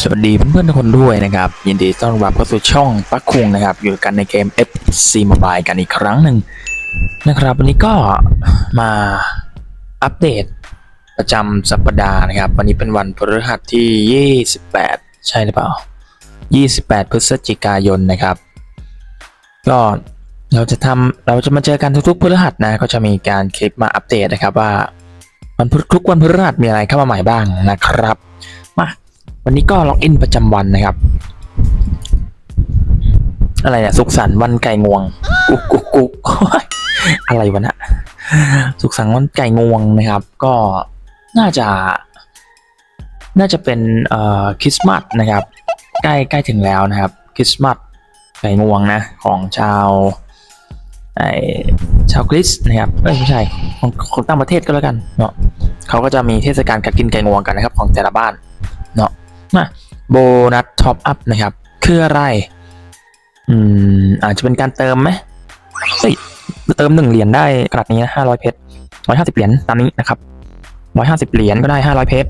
สวัสดีเพื่อนๆทุกคนด้วยนะครับ ยินดีต้อนรับเข้าสู่ช่องปักคุงนะครับ อยู่กันในเกม FC Mobile กันอีกครั้งหนึ่งนะครับ วันนี้ก็มาอัปเดตประจำสัปดาห์นะครับ วันนี้เป็นวันพฤหัสที่ 28 ใช่หรือเปล่า 28 พฤศจิกายนนะครับ ก็เราจะทำเราจะมาเจอกันทุกๆพฤหัสนะก็จะมีการคลิปมาอัปเดตนะครับว่าวันพฤทุกวันพฤหัสมีอะไรเข้ามาใหม่บ้างนะครับ มา วันนี้ก็ล็อกอินประจำวันนะครับ อะไรเนี่ยสุขสันต์วันไก่งวง กุ๊กกุ๊กกุ๊กอะไรวะนะสุขสันต์วันไก่งวงนะครับ ก็น่าจะ น่าจะเป็นเอ่อคริสต์มาสนะครับ ใกล้ใกล้ถึงแล้วนะครับคริสต์มาสไก่งวงนะ ของชาวไอชาวคริสนะครับเอ้ยไม่ใช่ของของต่างประเทศก็แล้วกันเนาะเขาก็จะมีเทศกาลการกินไก่งวงกันนะครับ ของแต่ละบ้านเนาะ โบนัสท็อปอัพนะครับ คืออะไร อืม อาจจะเป็นการเติมไหมเฮ้ย เติมหนึ่งเหรียญได้ขนาดนี้นะห้าร้อยเพชรร้อยห้าสิบเหรียญตามนี้นะครับร้อยห้าสิบเหรียญก็ได้ห้าร้อยเพชร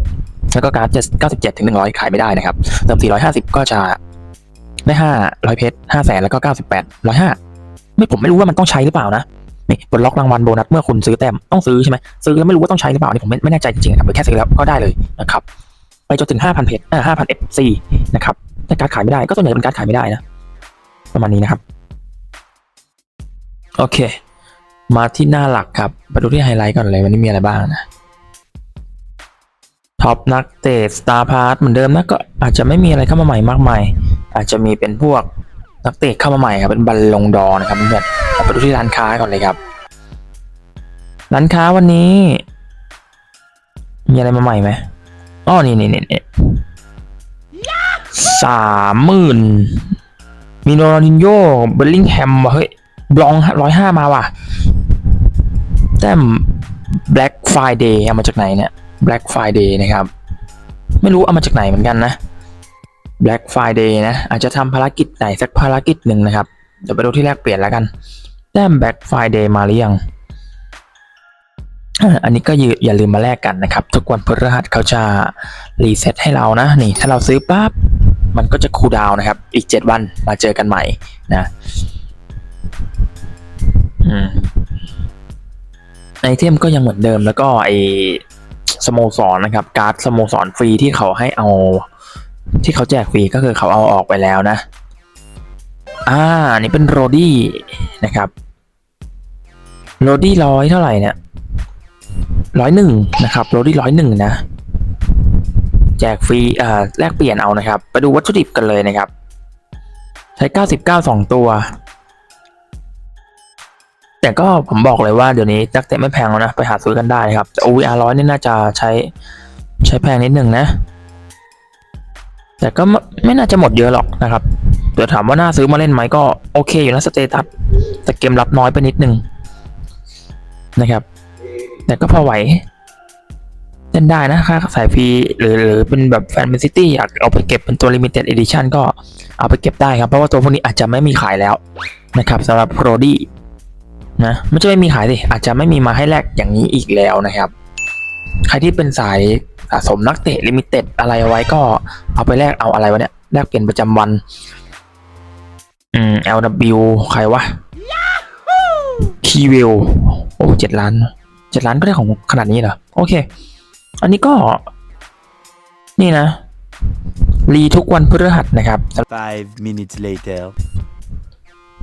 แล้วก็การ์ดเก้าสิบเจ็ดถึงหนึ่งร้อยขายไม่ได้นะครับ เติมสี่ร้อยห้าสิบก็จะได้ห้าร้อยเพชรห้าแสนแล้วก็เก้าสิบแปดร้อยห้าไม่ผมไม่รู้ว่ามันต้องใช้หรือเปล่านะนี่ปลดล็อกรางวัลโบนัสเมื่อคุณซื้อแต้มต้องซื้อใช่ไหมซื้อแล้วไม่รู้ว่าต้องใช้หรือเปล่านี่ผมไม่ไม่แน่ใจจริงๆครับหรือแค่ซื้อแล้วก็ได้เลยนะครับ ไปจนถึง 5,000เพจอ่า5,000 FC นะครับแต่การดขายไม่ได้ก็ส่วนใหญ่เป็นการดขายไม่ได้นะ ประมาณนี้นะครับ โอเค มาที่หน้าหลักครับมาดูที่ไฮไลท์ก่อนเลยวันนี้มีอะไรบ้างนะท็อปนักเตะสตาร์พาร์ทเหมือนเดิมนะก็อาจจะไม่มีอะไรเข้ามาใหม่มากมาย อาจจะมีเป็นพวกนักเตะเข้ามาใหม่ครับเป็นบัลลงดอนะครับเพื่อนๆเอาไปดูที่ร้านค้าก่อนเลยครับร้านค้าวันนี้ มีอะไรมาใหม่ไหม อ๋อนี่นี่นี่นี่สามหมื่นมีโนรินโญ่เบลลิงแฮมว่ะเฮ้ยบลองร้อยห้ามาว่ะ แต้ม Black Friday เอามาจากไหนเนี่ย Black Friday นะครับ ไม่รู้เอามาจากไหนเหมือนกันนะ Black Friday นะ อาจจะทำภารกิจไหนสักภารกิจหนึ่งนะครับ เดี๋ยวไปดูที่แรกเปลี่ยนแล้วกัน แต้ม Black Friday มาหรือยัง อันนี้ก็อย่าลืมมาแลกกันนะครับ ทุกวันพฤหัสเขาจะรีเซ็ตให้เรานะนี่ ถ้าเราซื้อปั๊บมันก็จะคูลดาวนะครับ อีก 7 วันมาเจอกันใหม่นะไอเทมก็ยังเหมือนเดิมแล้วก็ไอสโมสรนะครับ การ์ดสโมสรฟรีที่เขาให้เอา ที่เขาแจกฟรีก็คือเขาเอาออกไปแล้วนะ อ่านนี่เป็นโรดี้นะครับโรดี้ร้อยเท่าไหร่เนี่ย ร้อยหนึ่งนะครับโรดี้ร้อยหนึ่งนะ แจกฟรีเอ่อแลกเปลี่ยนเอานะครับ ไปดูวัตถุดิบกันเลยนะครับ ใช้เก้าสิบเก้าสองตัว แต่ก็ผมบอกเลยว่าเดี๋ยวนี้นักเตะไม่แพงแล้วนะ ไปหาซื้อกันได้ครับแต่ OVR ร้อยนี่น่าจะใช้ใช้แพงนิดนึงนะ แต่ก็ไม่ไม่น่าจะหมดเยอะหรอกนะครับเดี๋ยวถามว่าน่าซื้อมาเล่นไหมก็โอเคอยู่นะสเตตัสแต่เกมรับน้อยไปนิดนึงนะครับ แต่ก็พอไหวเล่นได้นะค่าสายฟรีหรือหรือเป็นแบบแฟนเมนซิตี้อยากเอาไปเก็บเป็นตัว Limited Edition ก็เอาไปเก็บได้ครับ เพราะว่าตัวพวกนี้อาจจะไม่มีขายแล้วนะครับสำหรับโ r ดี้นะไม่ใช่ไม่มีขายสิอาจจะไม่มีมาให้แลกอย่างนี้อีกแล้วนะครับ ใครที่เป็นสายสะสมนักเตะลิมิเต็ดอะไรเอาไว้ก็เอาไปแลกเอาอะไรวะเนี่ยแลกเปลี่ยนประจำวันอืม LW ใครวะคีวิลโอ้เจ็ดล้านเจ็ดล้านก็ได้ของขนาดนี้เหรอ โอเค อันนี้ก็ นี่นะ รีทุกวันพฤหัสนะครับ Five minutes later.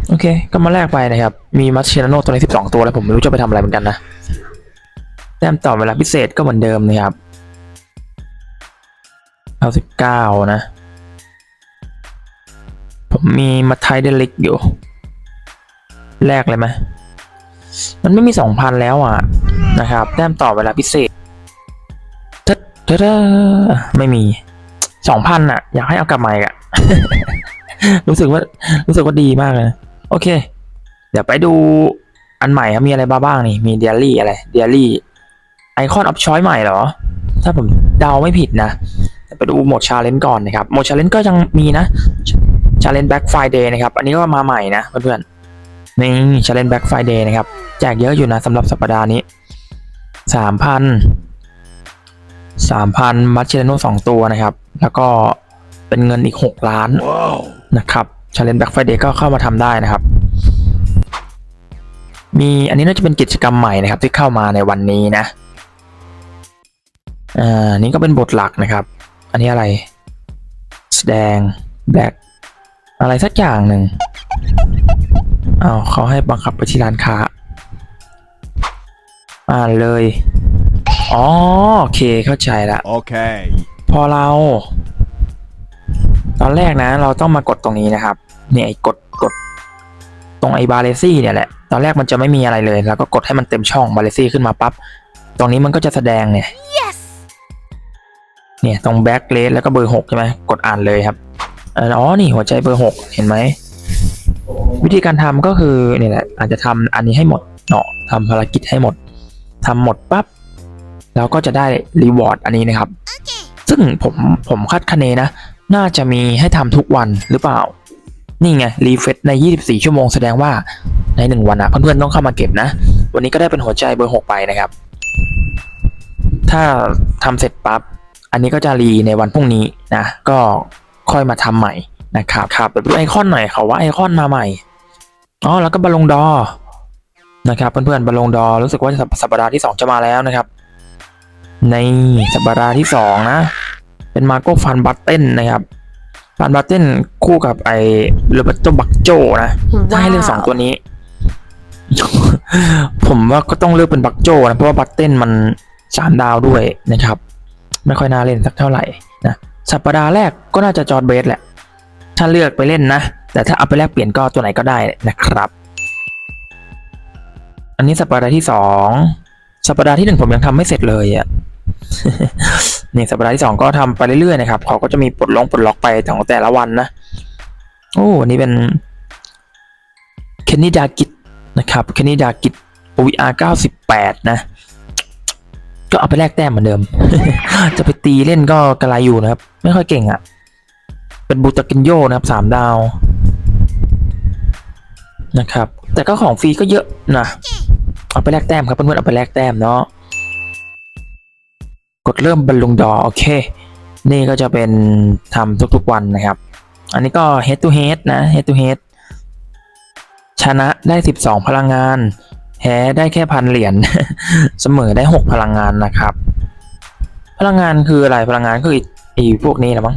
โอเค ก็มาแลกไปนะครับ มีมัชเชนาโนตัวนี้สิบสองตัวแล้วผมไม่รู้จะไปทำอะไรเหมือนกันนะ แต้มต่อเวลาพิเศษก็เหมือนเดิมนะครับเอาสิบเก้านะ ผมมีมาไทเดลิกอยู่ แลกเลยไหม มันไม่มีสองพันแล้วอะนะครับแต้มต่อเวลาพิเศษเท็ดท็ดไม่มีสองพันอะ อยากให้เอากลับมาอีกอะ รู้สึกว่ารู้สึกว่าดีมากเลยโอเค เดี๋ยวไปดูอันใหม่ครับมีอะไรบ้างนี่ มีเดียรี่อะไรเดียรี่ไอคอนออฟชอยใหม่เหรอ ถ้าผมเดาไม่ผิดนะไปดูโหมดชาเลนจ์ก่อนนะครับโหมดชาเลนจ์ก็ยังมีนะชาเลนจ์แบ็กไฟเดย์นะครับ อันนี้ก็มาใหม่นะเพื่อนๆ นี่ชาเลน์แบ็กไฟเดย์นะครับ แจกเยอะอยู่นะสำหรับสัปดาห์นี้สามพันสามพันมัชเชโนสองตัวนะครับ แล้วก็เป็นเงินอีก 6 ล้านนะครับชาเลน Black Friday ก็เข้ามาทำได้นะครับ มีอันนี้น่าจะเป็นกิจกรรมใหม่นะครับ ที่เข้ามาในวันนี้นะอ่านี่ก็เป็นบทหลักนะครับ อันนี้อะไรแสดง Black อะไรสักอย่างหนึ่ง อ้าวเขาให้บังคับไปที่ร้านค้า อ่านเลย อ๋อโอเคเข้าใจละ Okay. พอเรา ตอนแรกนะ เราต้องมากดตรงนี้นะครับ เนี่ยไอ้กดกด ตรงไอ้บาเลซี่เนี่ยแหละ ตอนแรกมันจะไม่มีอะไรเลย แล้วก็กดให้มันเต็มช่องบาเลซี่ขึ้นมาปั๊บ ตรงนี้มันก็จะแสดงเนี่ยเนี่ยตรงแบ็กเลสแล้วก็เบอร์หกใช่ไหมกดอ่านเลยครับเอ่ออ๋อนี่หัวใจเบอร์หกเห็นไหม วิธีการทำก็คือเนี่ยแหละอาจจะทำอันนี้ให้หมดเนาะทำภารกิจให้หมดทำหมดปั๊บแล้วก็จะได้รีวอร์ดอันนี้นะครับซึ่งผมผมคาดคะเนนะ น่าจะมีให้ทำทุกวันหรือเปล่า นี่ไงรีเฟซใน 24 ชั่วโมงแสดงว่าใน 1 วันอะเพื่อนๆต้องเข้ามาเก็บนะ วันนี้ก็ได้เป็นหัวใจเบอร์ 6 ไปนะครับ ถ้าทำเสร็จปั๊บอันนี้ก็จะรีในวันพรุ่งนี้นะ ก็ค่อยมาทำใหม่ นะครับครับเดี๋ยวดูไอคอนหน่อยเขาว่าไอคอนมาใหม่อ๋อแล้วก็บอลลงดอร์นะครับเพื่อนๆบอลลงดอร์รู้สึกว่าสัปสัปดาห์ที่ 2 จะมาแล้วนะครับ ในสัปดาห์ที่ 2 นะ เป็นมาโก้ฟันบัตเต้นนะครับฟันบัตเต้นคู่กับไอโรเบโตบักโจนะถ้าให้เลือกสองตัวนี้ ผมว่าก็ต้องเลือกเป็นบักโจนะเพราะว่าบัตเต้นมันสามดาวด้วยนะครับ ไม่ค่อยน่าเล่นสักเท่าไหร่นะสัปดาห์แรกก็น่าจะจอร์ดเบสแหละ ถ้าเลือกไปเล่นนะ แต่ถ้าเอาไปแลกเปลี่ยนก็ตัวไหนก็ได้นะครับ อันนี้สัปดาห์ที่สองสัปดาห์ที่หนึ่งผมยังทำไม่เสร็จเลยอะนี่สัปดาห์ที่สองก็ทำไปเรื่อยๆนะครับเขาก็จะมีปลดล็อกปลดล็อกไปของแต่ละวันนะโอ้อันนี้เป็นเคนนี่ดากิตนะครับเคนนี่ดากิต OVR 98 นะ ก็เอาไปแลกแต้มเหมือนเดิม จะไปตีเล่นก็กระไรอยู่นะครับ ไม่ค่อยเก่งอะ่ะ เป็นบูตากินโยนะครับสามดาวนะครับ แต่ก็ของฟรีก็เยอะนะเอาไปแลกแต้มครับเพื่อนๆเอาไปแลกแต้มเนาะกดเริ่มบรรลุงดอโอเค นี่ก็จะเป็นทำทุกๆวันนะครับ อันนี้ก็ head to head นะ head to head ชนะได้ 12 พลังงาน แพ้ได้แค่พันเหรียญเสมอได้ 6 พลังงานนะครับ พลังงานคืออะไรพลังงานคือไอ้พวกนี้นะมั้ง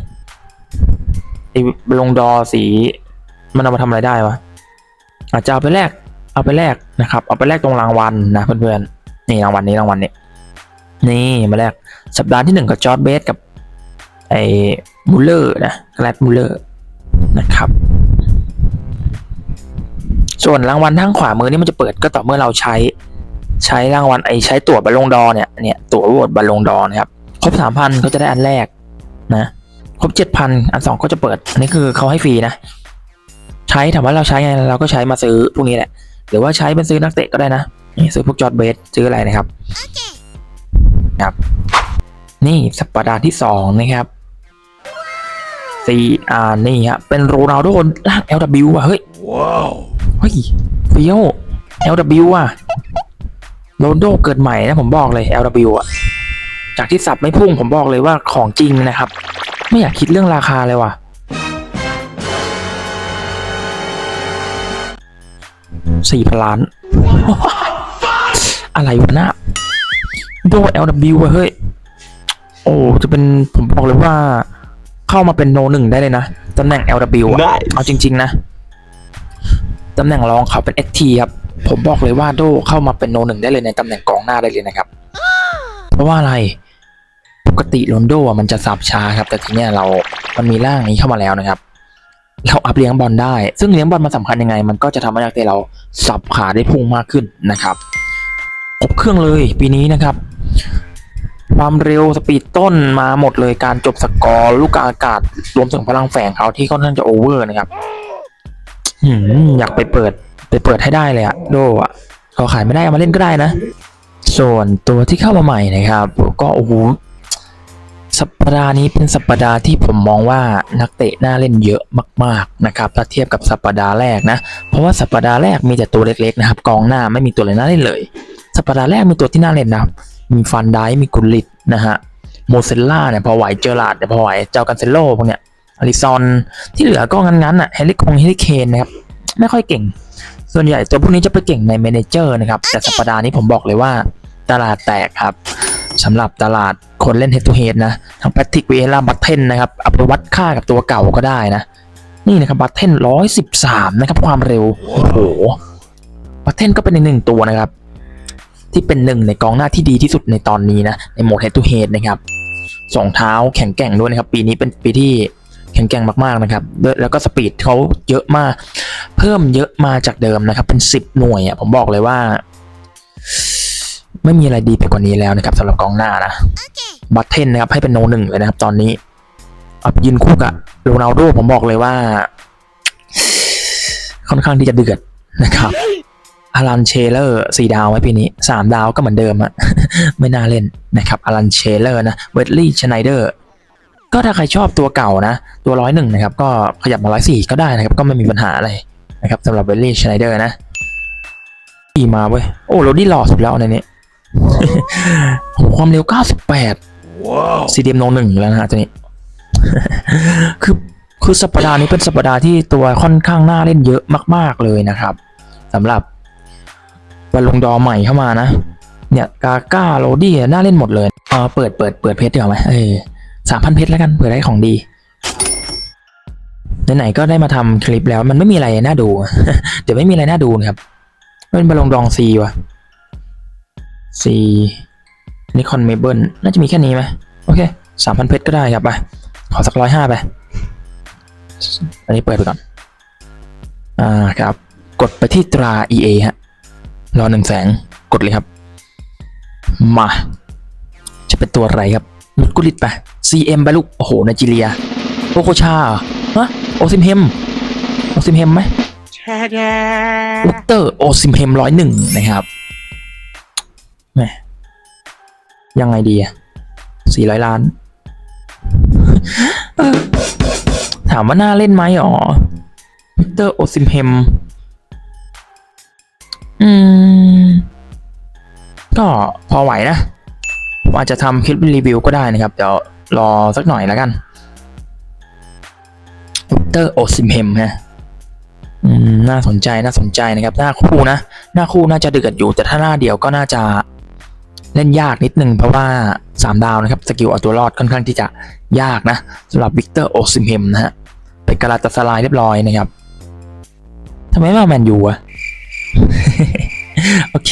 ลงดอสี มันเอามาทำอะไรได้วะอาจจะเอาไปแลกเอาไปแลกนะครับ เอาไปแลกตรงรางวัลนะเพื่อนๆนี่รางวัลนี้รางวัลนี้ นี่มาแลกสัปดาห์ที่หนึ่งกับจอร์ดเบสกับไอ้มูลเลอร์นะแกลดมูลเลอร์นะครับ ส่วนรางวัลทางขวามือนี่มันจะเปิดก็ต่อเมื่อเราใช้ใช้รางวัลไอ้ใช้ตั๋วบอลลงดอเนี่ยเนี่ยตั๋วโหวตบอลลงดอนะครับครบสามพันก็จะได้อันแรกนะ ครบเจ็ดพันอันสองก็จะเปิด อันนี้คือเขาให้ฟรีนะ ใช้ถามว่าเราใช้ไงเราก็ใช้มาซื้อพวกนี้แหละ หรือว่าใช้เป็นซื้อนักเตะก็ได้นะนี่ซื้อพวกจอร์ดเบสซื้ออะไรนะครับครับ นี่สัปดาห์ที่สองนะครับสี่อ่านี่ฮะเป็นโรนัลโดลาก LW อะเฮ้ย Wow. เฮ้ยเฟี้ยว LW อะโรนลโดเกิดใหม่นะผมบอกเลย LW อะจากที่สับไม่พุ่งผมบอกเลยว่าของจริงนะครับ ไม่อยากคิดเรื่องราคาเลยว่ะ สี่พันล้าน อะไรวะนะโด LW อะเฮ้ย โอ้ จะเป็นผมบอกเลยว่า เข้ามาเป็นโนหนึ่งได้เลยนะ ตำแหน่ง LW อะ Nice เอาจริง ๆ นะ ตำแหน่งรองเขาเป็น ST ครับ ผมบอกเลยว่าโดเข้ามาเป็นโนหนึ่งได้เลยในตำแหน่งกองหน้าได้เลยนะครับ เพราะว่าอะไรป กติโรนโดอะมันจะสับช้าครับ แต่ทีเนี้ยเรา มันมีร่างนี้เข้ามาแล้วนะครับ เราอัพเลี้ยงบอลได้ ซึ่งเลี้ยงบอลมันสำคัญยังไง มันก็จะทำให้นักเตะเราสับขาได้พุ่งมากขึ้นนะครับครบเครื่องเลยปีนี้นะครับ ความเร็วสปีดต้นมาหมดเลยการจบสกอร์ลูกอากาศ รวมถึงพลังแฝงเขาที่ค่อนข้างจะโอเวอร์นะครับอยากไปเปิดไปเปิดให้ได้เลยอะโดอะเขาขายไม่ได้เอามาเล่นก็ได้นะ ส่วนตัวที่เข้ามาใหม่นะครับ ก็โอ้โห สัปดาห์นี้เป็นสัปดาห์ที่ผมมองว่านักเตะน่าเล่นเยอะมากๆนะครับถ้าเทียบกับสัปดาห์แรกนะ เพราะว่าสัปดาห์แรกมีแต่ตัวเล็กๆนะครับกองหน้าไม่มีตัวเลยน่าเล่นเลย สัปดาห์แรกมีตัวที่น่าเล่นนะครับมีฟันไดมีกุลิตนะฮะโมเซลล่าเนี่ยพอไหวเจอร์ลาดเนี่ยพอไหวเจ้ากันเซโลพวกเนี้ยอลิซอนที่เหลือก็งั้นๆอะเฮลิคงเฮลิเคนนะครับไม่ค่อยเก่ง ส่วนใหญ่ตัวพวกนี้จะไปเก่งในเมนเจอร์นะครับแต่สัปดาห์นี้ผมบอกเลยว่าตลาดแตกครับสำหรับตลาด คนเล่น head to head นะทั้งแพทริกเวล่าบัตเทนนะครับเอาไปวัดค่ากับตัวเก่าก็ได้นะ นี่นะครับบัตเทนร้อยสิบสามนะครับความเร็ว โอ้โหบัตเทนก็เป็นอีกหนึ่งตัวนะครับ ที่เป็นหนึ่งในกองหน้าที่ดีที่สุดในตอนนี้นะ ในโหมด head to head นะครับสองเท้าแข็งแกร่งด้วยนะครับ ปีนี้เป็นปีที่แข็งแกร่งมากๆนะครับ แล้วก็สปีดเขาเยอะมาก เพิ่มเยอะมาจากเดิมนะครับ เป็นสิบหน่วยอะผมบอกเลยว่า ไม่มีอะไรดีไปกว่านี้แล้วนะครับสำหรับกองหน้านะ บัตเทนนะครับให้เป็นโนหนึ่งเลยนะครับ ตอนนี้อาไปยืนคู่กับโรนัลโดผมบอกเลยว่า ค่อนข้างที่จะเดือดนะครับอารันเชเลอร์สี่ดาวไว้ปีนี้สามดาวก็เหมือนเดิมอะไม่น่าเล่นนะครับอารันเชเลอร์นะเวดลี่ชไนเดอร์ก็ถ้าใครชอบตัวเก่านะ ตัวร้อยหนึ่งนะครับ ก็ขยับมาร้อยสี่ก็ได้นะครับ ก็ไม่มีปัญหาอะไรนะครับสำหรับเวดลี่ชไนเดอร์นะดีมาเว้ย โอ้โรดี้หล่อสุดแล้วในนี้โหความเร็ว 98 ซีดีเอ็มโนหนึ่งแล้วนะฮะตัวนี้ คือคือสัปดาห์นี้เป็นสัปดาห์ที่ตัวค่อนข้างน่าเล่นเยอะมาก ๆเลยนะครับสำหรับบอลลงดอร์ใหม่เข้ามานะ เนี่ยกาก้าโรดี้น่าเล่นหมดเลยเออเปิดเปิดเปิดเพชรเดีกว่าไหมเออสามพันเพชรแล้วกันเปิดได้ของดีไหนๆก็ได้มาทำคลิปแล้วมันไม่มีอะไรน่าดู เดี๋ยวไม่มีอะไรน่าดูนะครับเป็นบอลลงดองซีว่ะซี นิคอนเมเบิลน่าจะมีแค่นี้ไหมโอเคสามพันเพชรก็ได้ครับไปขอสักร้อยห้าไป อันนี้เปิดไปก่อน อ่าครับ กดไปที่ตรา EA ฮะ รอหนึ่งแสง กดเลยครับ มา จะเป็นตัวอะไรครับนุดกุลิตไป CM ไปลูก โอ้โหไนจีเรีย โอโคชาเหรอฮะ โอซิมเฮม โอซิมเฮมไหมอุตเตอร์ โอซิมเฮมร้อยหนึ่งนะครับ ยังไงดีอะสี่ร้อยล้านเออถามว่าน่าเล่นไหมอ๋อวิกเตอร์โอซิมเฮม อืม ก็พอไหวนะผมอาจจะทำคลิปรีวิวก็ได้นะครับ เดี๋ยวรอสักหน่อยแล้วกันวิกเตอร์โอซิมเฮมนะอืมน่าสนใจน่าสนใจนะครับ หน้าคู่นะ หน้าคู่น่าจะเดือดอยู่ แต่ถ้าหน้าเดียวก็น่าจะ เล่นยากนิดนึงเพราะว่า 3 ดาวนะครับ สกิลเอาตัวรอดค่อนข้างที่จะยากนะสำหรับวิกเตอร์โอซิมเฮมนะฮะเป็นกาลาตาสลายเรียบร้อยนะครับทำไมมาแมนยูอะโอเค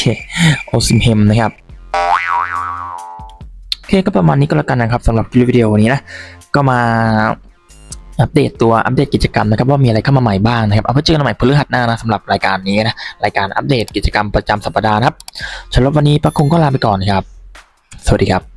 โอซิมเฮมนะครับโอเคก็ประมาณนี้ก็แล้วกันนะครับสำหรับคลิปวิดีโอนี้นะ ก็มา อัปเดตตัวอัปเดตกิจกรรมนะครับว่ามีอะไรเข้ามาใหม่บ้างนะครับเอาไว้เจอกันใหม่พฤหัสหน้านะสำหรับรายการนี้นะรายการอัปเดตกิจกรรมประจำสัปดาห์นะครับสำหรับวันนี้ประคงก็ลาไปก่อนนครับ สวัสดีครับ